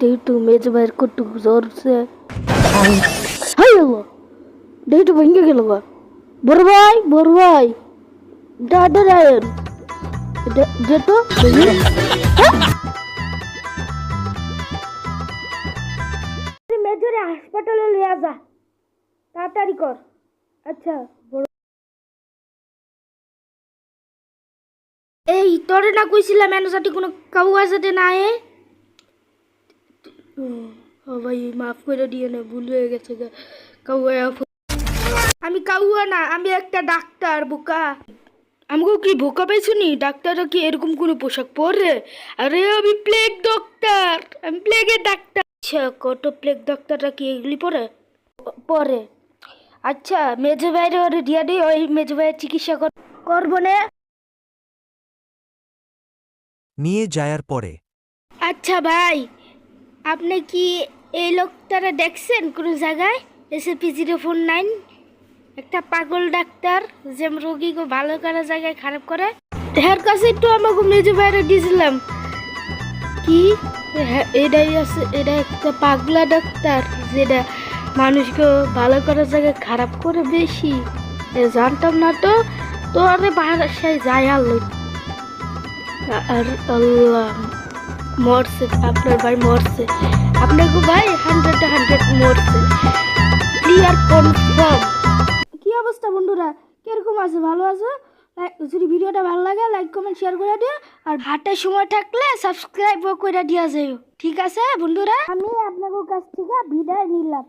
ডেটু মেজ বাইর কটু আল্লাহ ডেটু ভেঙে গেল গা বড় ভাই বড় ভাই দাদা রায়ন ডেটু মেজরে হাসপাতালে লিয়া যা তাড়াতাড়ি কর আচ্ছা এই তোরে না কইছিলাম এনে সাথে কোনো কাউয়ার সাথে না এ ও ভাই মাফ করে দিয়ে না ভুল হয়ে গেছে কাউয়া আমি কাউয়া না আমি একটা ডাক্তার বোকা। আমাকে কি বোকা পাইছো নি? ডাক্তাররা কি এরকম কোনো পোশাক পরে? আরে আমি প্লেগ ডক্টর আমি প্লেগের ডাক্তার। আচ্ছা কত প্লেগ ডাক্তাররা কি এগুলি পরে? পরে। আচ্ছা মেজো ভাইরে ওরে দিয়া দিই ওই মেজো ভাইয়ের চিকিৎসা করব না। নিয়ে যায়ার পরে। আচ্ছা ভাই। আপনি কি এই লোকটারা দেখছেন কোনো জায়গায়? এসএপি জিরো ফোর নাইন একটা পাগল ডাক্তার যে রোগীকে ভালো করার জায়গায় খারাপ করে? এর কাছে একটু আমাকে মেজো বাইরে দিয়েছিলাম কি? হ্যাঁ, এটাই আছে এটা একটা পাগলা ডাক্তার যেটা মানুষকে ভালো করার জায়গায় খারাপ করে বেশি। জানতাম না তো। তো আরে বাসায় যাই আলো আর আল্লাহ। মরছে আপনার ভাই মরছে। আপনাকে ভাই হান্ড্রেড হান্ড্রেড মরছে। ক্লিয়ার কনফার্ম কি অবস্থা বন্ধুরা? কীরকম আছে? ভালো আছো? যদি ভিডিওটা ভালো লাগে লাইক কমেন্ট শেয়ার করে দিও। আর হাটের সময় থাকলে সাবস্ক্রাইবও করে দিয়া যাইও। ঠিক আছে বন্ধুরা? আমি আপনাদের কাছ থেকে বিদায় নিলাম।